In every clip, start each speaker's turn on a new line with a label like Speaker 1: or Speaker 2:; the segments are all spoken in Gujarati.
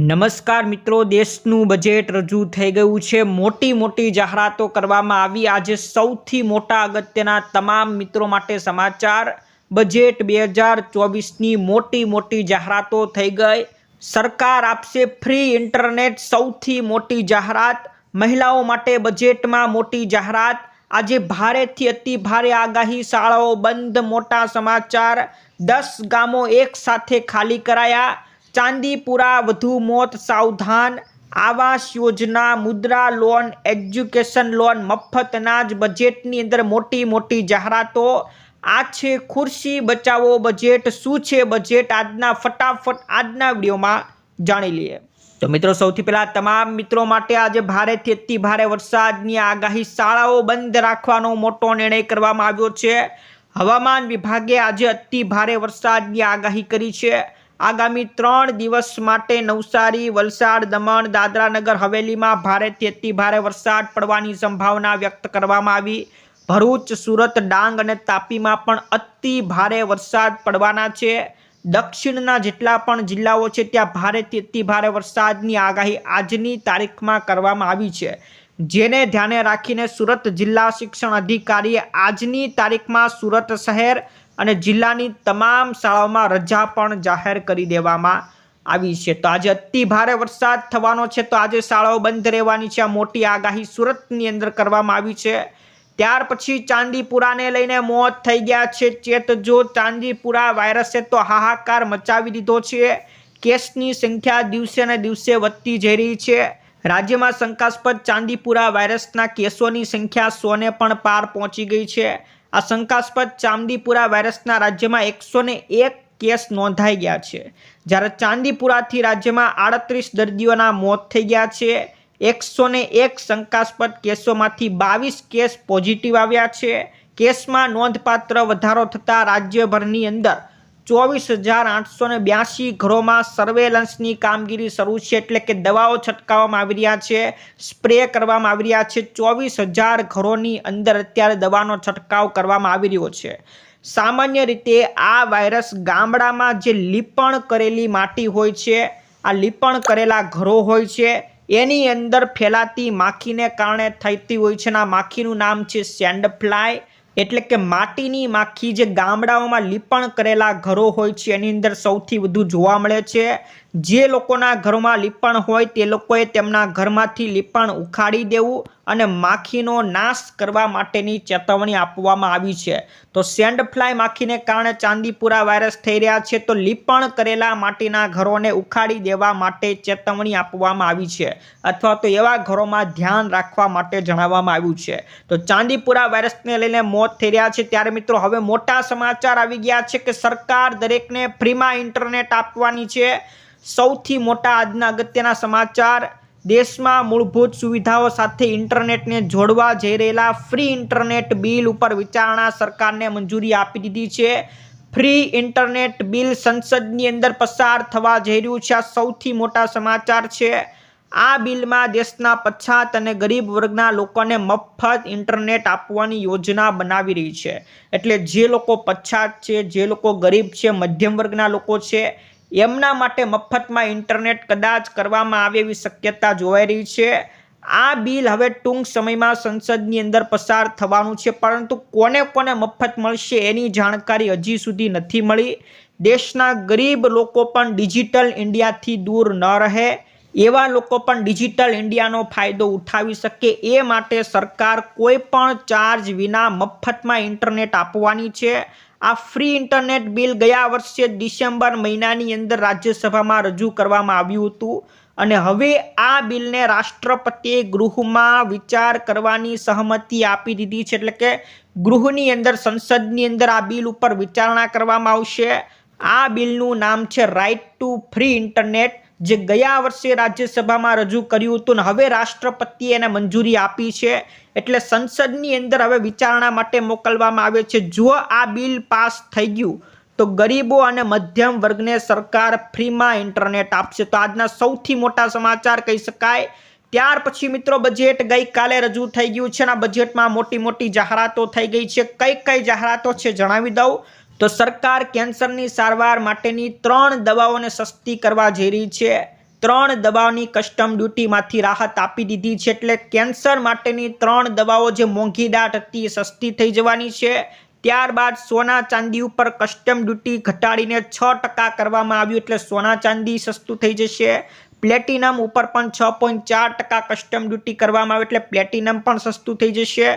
Speaker 1: નમસ્કાર મિત્રો દેશનું બજેટ રજૂ થઈ ગયું છે મોટી મોટી જાહેરાતો કરવામાં આવી આજે સૌથી મોટા અગત્યના તમામ મિત્રો માટે સમાચાર બજેટ બે હજાર ચોવીસની મોટી મોટી જાહેરાતો થઈ ગઈ સરકાર આપશે ફ્રી ઇન્ટરનેટ સૌથી મોટી જાહેરાત મહિલાઓ માટે બજેટમાં મોટી જાહેરાત આજે ભારેથી અતિ ભારે આગાહી શાળાઓ બંધ મોટા સમાચાર દસ ગામો એકસાથે ખાલી કરાયા ચાંદીપુરા વધુ મોત સાવધાન આવાસ યોજના મુદ્રા લોન એજ્યુકેશન લોન મફતના જ બજેટની અંદર મોટી મોટી જાહેરાતો આ છે ખુરશી બચાવો બજેટ શું છે બજેટ આજના ફટાફટ આજના વિડીયોમાં જાણી લઈએ તો મિત્રો સૌથી પહેલાં તમામ મિત્રો માટે આજે ભારેથી અતિ ભારે વરસાદની આગાહી શાળાઓ બંધ રાખવાનો મોટો નિર્ણય કરવામાં આવ્યો છે હવામાન વિભાગે આજે અતિ ભારે વરસાદની આગાહી કરી છે આગામી ત્રણ દિવસ માટે નવસારી વલસાડ દમણ દાદરાનગર હવેલીમાં ભારેથી અતિ ભારે વરસાદ પડવાની સંભાવના વ્યક્ત કરવામાં આવી ભરૂચ સુરત ડાંગ અને તાપીમાં પણ અતિ ભારે વરસાદ પડવાના છે દક્ષિણના જેટલા પણ જિલ્લાઓ છે ત્યાં ભારેથી અતિ ભારે વરસાદની આગાહી આજની તારીખમાં કરવામાં આવી છે જેને ધ્યાને રાખીને સુરત જિલ્લા શિક્ષણ અધિકારીએ આજની તારીખમાં સુરત શહેર અને જિલ્લાની તમામ શાળાઓમાં રજા પણ જાહેર કરી દેવામાં આવી છે તો આજે અતિ ભારે વરસાદ થવાનો છે તો આજે શાળાઓ બંધ રહેવાની છે આ મોટી આગાહી સુરતની અંદર કરવામાં આવી છે ત્યાર પછી ચાંદીપુરાને લઈને મોત થઈ ગયા છે ચેત જો ચાંદીપુરા વાયરસે તો હાહાકાર મચાવી દીધો છે કેસની સંખ્યા દિવસે ને દિવસે વધતી જઈ રહી છે રાજ્યમાં શંકાસ્પદ ચાંદીપુરા વાયરસના કેસોની સંખ્યા સોને પણ પાર પહોંચી ગઈ છે આ શંકાસ્પદ ચાંદીપુરા વાયરસના રાજ્યમાં એકસો એક કેસ નોંધાઈ ગયા છે જ્યારે ચાંદીપુરાથી રાજ્યમાં આડત્રીસ દર્દીઓના મોત થઈ ગયા છે એકસો એક શંકાસ્પદ કેસોમાંથી બાવીસ કેસ પોઝિટિવ આવ્યા છે કેસમાં નોંધપાત્ર વધારો થતાં રાજ્યભરની અંદર ચોવીસ હજાર આઠસો ને બ્યાસી ઘરોમાં સર્વેલન્સની કામગીરી શરૂ છે એટલે કે દવાઓ છંટકાવવામાં આવી રહ્યા છે સ્પ્રે કરવામાં આવી રહ્યા છે ચોવીસ હજાર ઘરોની અંદર અત્યારે દવાનો છંટકાવ કરવામાં આવી રહ્યો છે સામાન્ય રીતે આ વાયરસ ગામડામાં જે લીપણ કરેલી માટી હોય છે આ લીપણ કરેલા ઘરો હોય છે એની અંદર ફેલાતી માખીને કારણે થઈતી હોય છે આ માખીનું નામ છે સેન્ડ ફ્લાય એટલે કે માટીની માખી જે ગામડાઓમાં લીપણ કરેલા ઘરો હોય છે એની અંદર સૌથી વધુ જોવા મળે છે જે લોકોના ઘરમાં લીપણ હોય તે લોકોએ તેમના ઘરમાંથી લીપણ ઉખાડી દેવું અને માખીનો નાશ કરવા માટેની ચેતવણી આપવામાં આવી છે તો સેન્ડ ફ્લાય માખીને કારણે ચાંદીપુરા વાયરસ થઈ રહ્યા છે તો લીપણ કરેલા માટીના ઘરોને ઉખાડી દેવા માટે ચેતવણી આપવામાં આવી છે અથવા તો એવા ઘરોમાં ધ્યાન રાખવા માટે જણાવવામાં આવ્યું છે તો ચાંદીપુરા વાયરસને લઈને મોત થઈ રહ્યા છે ત્યારે મિત્રો હવે મોટા સમાચાર આવી ગયા છે કે સરકાર દરેકને ફ્રીમાં ઇન્ટરનેટ આપવાની છે સૌથી મોટા આજના અગત્યના સમાચાર દેશમાં મૂળભૂત સુવિધાઓ સાથે ઇન્ટરનેટને જોડવા જઈ રહેલા ફ્રી ઇન્ટરનેટ બિલ ઉપર વિચારણા સરકારને મંજૂરી આપી દીધી છે ફ્રી ઇન્ટરનેટ બિલ સંસદની અંદર પસાર થવા જઈ રહ્યું છે આ સૌથી મોટા સમાચાર છે આ બિલમાં દેશના પછાત અને ગરીબ વર્ગના લોકોને મફત ઇન્ટરનેટ આપવાની યોજના બનાવી રહી છે એટલે જે લોકો પછાત છે જે લોકો ગરીબ છે મધ્યમ વર્ગના લોકો છે એમના માટે મફતમાં ઇન્ટરનેટ કદાચ કરવામાં આવે એવી શક્યતા જોવાઈ રહી છે આ બિલ હવે ટૂંક સમયમાં સંસદની અંદર પસાર થવાનું છે પરંતુ કોને કોને મફત મળશે એની જાણકારી હજી સુધી નથી મળી દેશના ગરીબ લોકો પણ ડિજિટલ ઇન્ડિયાથી દૂર ન રહે એવા લોકો પણ ડિજિટલ ઇન્ડિયાનો ફાયદો ઉઠાવી શકે એ માટે સરકાર કોઈ પણ ચાર્જ વિના મફતમાં ઇન્ટરનેટ આપવાની છે આ ફ્રી ઇન્ટરનેટ બિલ ગયા વર્ષે ડિસેમ્બર મહિનાની અંદર રાજ્યસભામાં રજૂ કરવામાં આવ્યું હતું અને હવે આ બિલને રાષ્ટ્રપતિએ ગૃહમાં વિચાર કરવાની સહમતિ આપી દીધી છે એટલે કે ગૃહની અંદર સંસદની અંદર આ બિલ ઉપર વિચારણા કરવામાં આવશે આ બિલનું નામ છે રાઇટ ટુ ફ્રી ઇન્ટરનેટ જે ગયા વર્ષે રાજ્યસભામાં રજૂ કર્યું હતું ને હવે રાષ્ટ્રપતિએ એને મંજૂરી આપી છે એટલે સંસદની અંદર હવે વિચારણા માટે મોકલવામાં આવે છે જો આ બિલ પાસ થઈ ગયું તો ગરીબો અને મધ્યમ વર્ગને સરકાર ફ્રીમાં ઇન્ટરનેટ આપશે તો આજના સૌથી મોટા સમાચાર કહી શકાય ત્યાર પછી મિત્રો બજેટ ગઈકાલે રજૂ થઈ ગયું છે આ બજેટમાં મોટી મોટી જાહેરાતો થઈ ગઈ છે કઈ કઈ જાહેરાતો છે જણાવી દઉં તો સરકાર કેન્સરની સારવાર માટેની ત્રણ દવાઓને સસ્તી કરવા જઈ રહી છે ત્રણ દવાઓની કસ્ટમ ડ્યુટીમાંથી રાહત આપી દીધી છે એટલે કેન્સર માટેની ત્રણ દવાઓ જે મોંઘી દાટ હતી એ સસ્તી થઈ જવાની છે ત્યારબાદ સોના ચાંદી ઉપર કસ્ટમ ડ્યુટી ઘટાડીને છ ટકા કરવામાં આવ્યું એટલે સોના ચાંદી સસ્તું થઈ જશે પ્લેટિનમ ઉપર પણ છ પોઈન્ટ ચાર ટકા કસ્ટમ ડ્યુટી કરવામાં આવે એટલે પ્લેટિનમ પણ સસ્તું થઈ જશે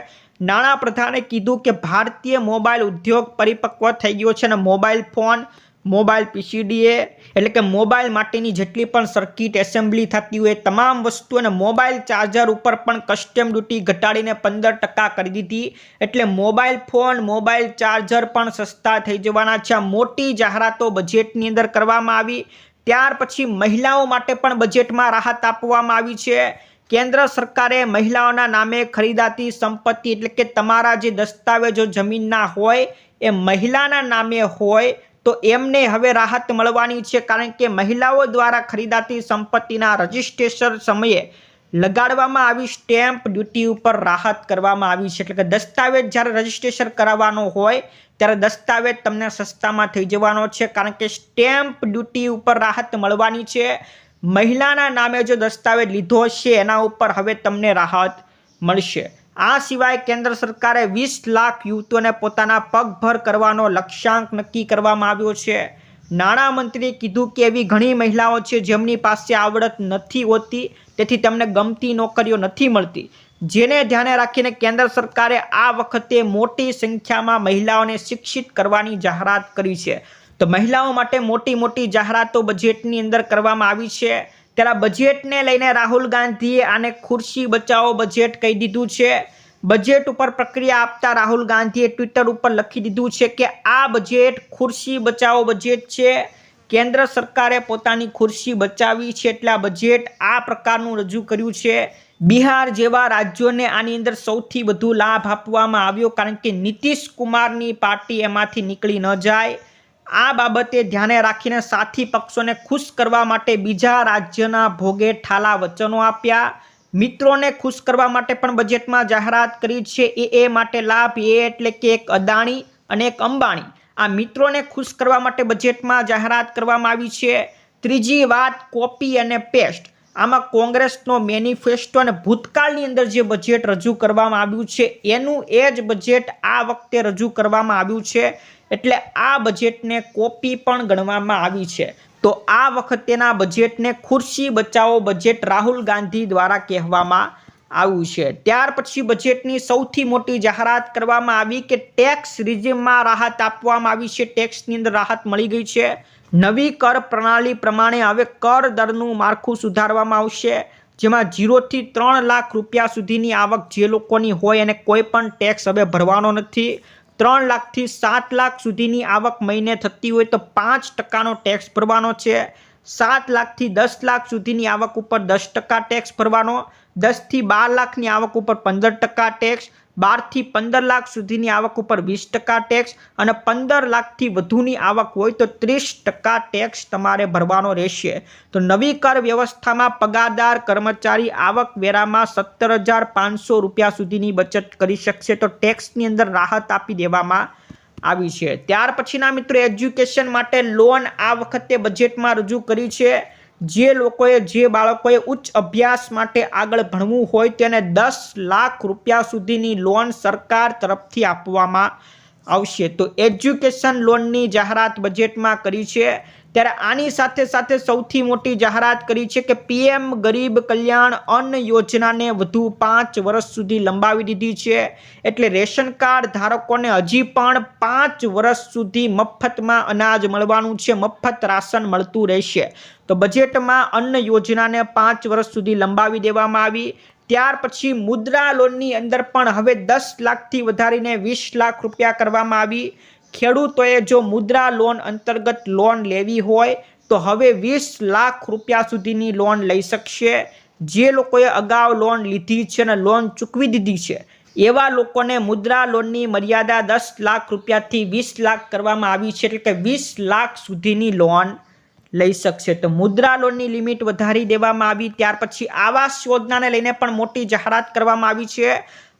Speaker 1: નાણાં પ્રધાને કીધું કે ભારતીય મોબાઈલ ઉદ્યોગ પરિપક્વ થઈ ગયો છે અને મોબાઈલ ફોન મોબાઈલ પીસીડીએ એટલે કે મોબાઈલ માટેની જેટલી પણ સર્કિટ એસેમ્બલી થતી હોય તમામ વસ્તુ અને મોબાઈલ ચાર્જર ઉપર પણ કસ્ટમ ડ્યુટી ઘટાડીને પંદર ટકા કરી દીધી એટલે મોબાઈલ ફોન મોબાઈલ ચાર્જર પણ સસ્તા થઈ જવાના છે મોટી જાહેરાતો બજેટની અંદર કરવામાં આવી ત્યાર પછી મહિલાઓ માટે પણ બજેટમાં રાહત આપવામાં આવી છે કેન્દ્ર સરકારે મહિલાઓના નામે ખરીદાતી સંપત્તિ એટલે કે તમારા જે દસ્તાવેજો જમીનના હોય એ મહિલાના નામે હોય તો એમને હવે રાહત મળવાની છે કારણ કે મહિલાઓ દ્વારા ખરીદાતી સંપત્તિના રજિસ્ટ્રેશન સમયે લગાડવામાં આવી સ્ટેમ્પ ડ્યુટી ઉપર રાહત કરવામાં આવી છે એટલે કે દસ્તાવેજ જ્યારે રજીસ્ટ્રેશન કરાવવાનો હોય ત્યારે દસ્તાવેજ તમને સસ્તામાં થઈ જવાનો છે કારણ કે સ્ટેમ્પ ડ્યુટી ઉપર રાહત મળવાની છે મહિલાના નામે જો દસ્તાવેજ લીધો છે એના ઉપર હવે તમને રાહત મળશે આ સિવાય કેન્દ્ર સરકારે વીસ લાખ યુવતીઓને પોતાના પગભર કરવાનો લક્ષ્યાંક નક્કી કરવામાં આવ્યો છે નાણામંત્રીએ કીધું કે એવી ઘણી મહિલાઓ છે જેમની પાસે આવડત નથી હોતી તેથી તેમને ગમતી નોકરીઓ નથી મળતી જેને ધ્યાને રાખીને કેન્દ્ર સરકારે આ વખતે મોટી સંખ્યામાં મહિલાઓને શિક્ષિત કરવાની જાહેરાત કરી છે તો મહિલાઓ માટે મોટી મોટી જાહેરાતો બજેટની અંદર કરવામાં આવી છે ત્યારે બજેટને લઈને રાહુલ ગાંધીએ આને ખુરશી બચાવો બજેટ કહી દીધું છે બજેટ ઉપર પ્રક્રિયા આપતા રાહુલ ગાંધીએ ટ્વિટર ઉપર લખી દીધું છે કે આ બજેટ ખુરશી બચાવો બજેટ છે કેન્દ્ર સરકારે પોતાની ખુરશી બચાવી છે એટલે બજેટ આ પ્રકારનું રજૂ કર્યું છે બિહાર જેવા રાજ્યોને આની અંદર સૌથી વધુ લાભ આપવામાં આવ્યો કારણ કે નીતિશ કુમારની પાર્ટી એમાંથી નીકળી ન જાય આ બાબતે ધ્યાને રાખીને સાથી પક્ષોને ખુશ કરવા માટે બીજા રાજ્યના ભોગે ઠાલા વચનો આપ્યા મિત્રોને ખુશ કરવા માટે પણ બજેટમાં જાહેરાત કરી છે એ એ માટે લાભ એ એટલે કે એક અદાણી અને એક અંબાણી આ મિત્રોને ખુશ કરવા માટે બજેટમાં જાહેરાત કરવામાં આવી છે ત્રીજી વાત કોપી અને પેસ્ટ આમાં કોંગ્રેસનો મેનિફેસ્ટો અને ભૂતકાળની અંદર જે બજેટ રજૂ કરવામાં આવ્યું છે એનું એ જ બજેટ આ વખતે રજૂ કરવામાં આવ્યું છે એટલે આ બજેટને કોપી પણ ગણવામાં આવી છે તો આ વખતેના બજેટને ખુરશી બચાવો બજેટ રાહુલ ગાંધી દ્વારા કહેવામાં આવ્યું છે ત્યાર પછી બજેટની સૌથી મોટી જાહેરાત કરવામાં આવી કે ટેક્સ રિઝ્યુમમાં રાહત આપવામાં આવી છે ટેક્સની અંદર રાહત મળી ગઈ છે નવી કર પ્રણાલી પ્રમાણે હવે કર દરનું માળખું સુધારવામાં આવશે જેમાં ઝીરોથી ત્રણ લાખ રૂપિયા સુધીની આવક જે લોકોની હોય એને કોઈ પણ ટેક્સ હવે ભરવાનો નથી ત્રણ લાખથી સાત લાખ સુધીની આવક મહિને થતી હોય તો પાંચ ટકાનો ટેક્સ ભરવાનો છે સાત લાખથી દસ લાખ સુધીની આવક ઉપર દસ ટકા ટેક્સ ભરવાનો દસથી બાર લાખની આવક ઉપર પંદર ટકા ટેક્સ બારથી પંદર લાખ સુધીની આવક ઉપર વીસ ટકા ટેક્સ અને પંદર લાખથી વધુની આવક હોય તો ત્રીસ ટકા ટેક્સ તમારે ભરવાનો રહેશે તો નવી કર વ્યવસ્થામાં પગારદાર કર્મચારી આવક વેરામાં સત્તર હજાર પાંચસો રૂપિયા સુધીની બચત કરી શકશે તો ટેક્સની અંદર રાહત આપી દેવામાં આવી છે ત્યાર પછીના મિત્રો એજ્યુકેશન માટે લોન આ વખતે બજેટમાં રજૂ કરી છે જે લોકોએ જે બાળકોએ ઉચ્ચ અભ્યાસ માટે આગળ ભણવું હોય તેને દસ લાખ રૂપિયા સુધીની લોન સરકાર તરફથી આપવામાં આવશે તો એજ્યુકેશન લોનની જાહેરાત બજેટમાં કરી છે ત્યારે આની સાથે સાથે સૌથી મોટી જાહેરાત કરી છે કે પીએમ ગરીબ કલ્યાણ અન્ન યોજનાને વધુ પાંચ વર્ષ સુધી લંબાવી દીધી છે એટલે રેશન કાર્ડ ધારકોને હજી પણ પાંચ વર્ષ સુધી મફતમાં અનાજ મળવાનું છે મફત રાશન મળતું રહેશે તો બજેટમાં અન્ન યોજનાને પાંચ વર્ષ સુધી લંબાવી દેવામાં આવી ત્યાર પછી મુદ્રા લોનની અંદર પણ હવે દસ લાખથી વધારીને વીસ લાખ રૂપિયા કરવામાં આવી ખેડૂતોએ જો મુદ્રા લોન અંતર્ગત લોન લેવી હોય તો હવે વીસ લાખ રૂપિયા સુધીની લોન લઈ શકશે જે લોકોએ અગાઉ લોન લીધી છે અને લોન ચૂકવી દીધી છે એવા લોકોને મુદ્રા લોનની મર્યાદા દસ લાખ રૂપિયાથી વીસ લાખ કરવામાં આવી છે એટલે કે વીસ લાખ સુધીની લોન લઈ શકશે તો મુદ્રા લોનની લિમિટ વધારી દેવામાં આવી ત્યાર પછી આવાસ યોજનાને લઈને પણ મોટી જાહેરાત કરવામાં આવી છે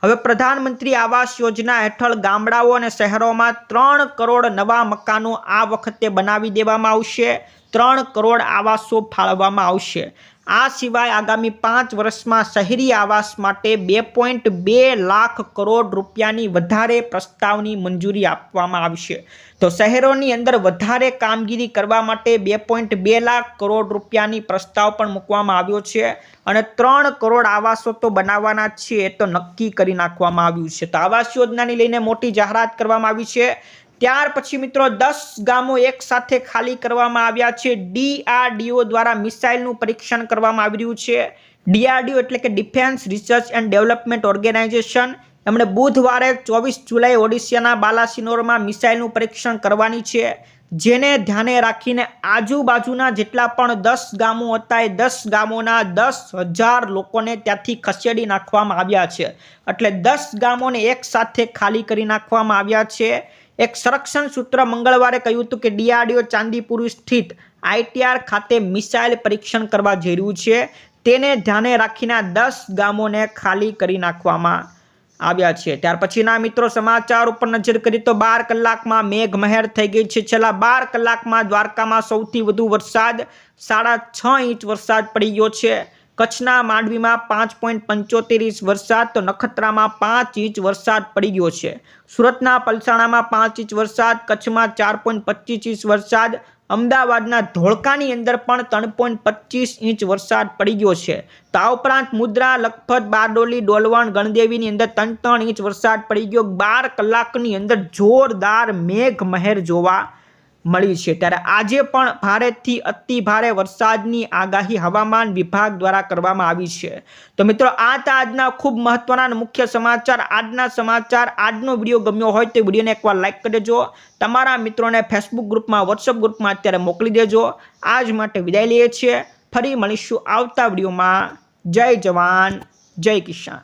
Speaker 1: હવે પ્રધાનમંત્રી આવાસ યોજના હેઠળ ગામડાઓ અને શહેરોમાં ત્રણ કરોડ નવા મકાનો આ વખતે બનાવી દેવામાં આવશે ત્રણ કરોડ આવાસો ફાળવવામાં આવશે આ સિવાય આગામી પાંચ વર્ષમાં શહેરી આવાસ માટે બે પોઈન્ટ બે લાખ કરોડ રૂપિયાની વધારે પ્રસ્તાવની મંજૂરી આપવામાં આવશે તો શહેરોની અંદર વધારે કામગીરી કરવા માટે બે પોઈન્ટ બે લાખ કરોડ રૂપિયાની પ્રસ્તાવ પણ મૂકવામાં આવ્યો છે અને ત્રણ કરોડ આવાસો તો બનાવવાના છે એ તો નક્કી કરી નાખવામાં આવ્યું છે તો આવાસ યોજનાને લઈને મોટી જાહેરાત કરવામાં આવી છે ત્યાર પછી મિત્રો દસ ગામો એક સાથે ખાલી કરવામાં આવ્યા છે ડીઆરડીઓ દ્વારા મિસાઇલનું પરીક્ષણ કરવામાં આવી રહ્યું છે ડીઆરડીઓ એટલે કે defence research and development organisation એમણે બુધવારે ચોવીસ જુલાઈ ઓડિશાના બાલાસિનોરમાં મિસાઇલનું પરીક્ષણ કરવાની છે જેને ધ્યાને રાખીને આજુબાજુના જેટલા પણ દસ ગામો હતા એ દસ ગામોના દસ હજાર લોકોને ત્યાંથી ખસેડી નાખવામાં આવ્યા છે એટલે દસ ગામોને એક સાથે ખાલી કરી નાખવામાં આવ્યા છે એક સંરક્ષણ સૂત્ર મંગળવારે કહ્યું હતું કે ડીઆરડીઓ ચાંદીપુર સ્થિત આઈટીઆર ખાતે મિસાઇલ પરીક્ષણ કરવા જઈ રહ્યું છે તેને ધ્યાને રાખીને દસ ગામોને ખાલી કરી નાખવામાં આવ્યા છે ત્યાર પછીના મિત્રો સમાચાર ઉપર નજર કરીએ તો બાર કલાકમાં મેઘ મહેર થઈ ગઈ છે છેલ્લા બાર કલાકમાં દ્વારકામાં સૌથી વધુ વરસાદ સાડા છ ઇંચ વરસાદ પડી ગયો છે કચ્છના માંડવીમાં પાંચ પોઈન્ટ પંચોતેર ઇંચ વરસાદ તો નખત્રામાં પાંચ ઇંચ વરસાદ પડી ગયો છે સુરતના પલસાણામાં પાંચ ઇંચ વરસાદ કચ્છમાં ચાર પોઈન્ટ પચીસ ઇંચ વરસાદ અમદાવાદના ધોળકાની અંદર પણ ત્રણ પોઈન્ટ પચીસ ઇંચ વરસાદ પડી ગયો છે તો આ ઉપરાંત મુદ્રા લખપત બારડોલી ડોલવણ ગણદેવીની અંદર ત્રણ ત્રણ ઇંચ વરસાદ પડી ગયો બાર કલાકની અંદર જોરદાર મેઘ મહેર જોવા મળી છે ત્યારે આજે પણ ભારેથી અતિ ભારે વરસાદની આગાહી હવામાન વિભાગ દ્વારા કરવામાં આવી છે તો મિત્રો આ તા આજના ખૂબ મહત્વના મુખ્ય સમાચાર આજના સમાચાર આજનો વિડીયો ગમ્યો હોય તો વિડીયોને એકવાર લાઇક કરી દેજો તમારા મિત્રોને ફેસબુક ગ્રુપમાં વોટ્સઅપ ગ્રુપમાં અત્યારે મોકલી દેજો આજ માટે વિદાય લઈએ છીએ ફરી મળીશું આવતા વિડીયોમાં જય જવાન જય કિસાન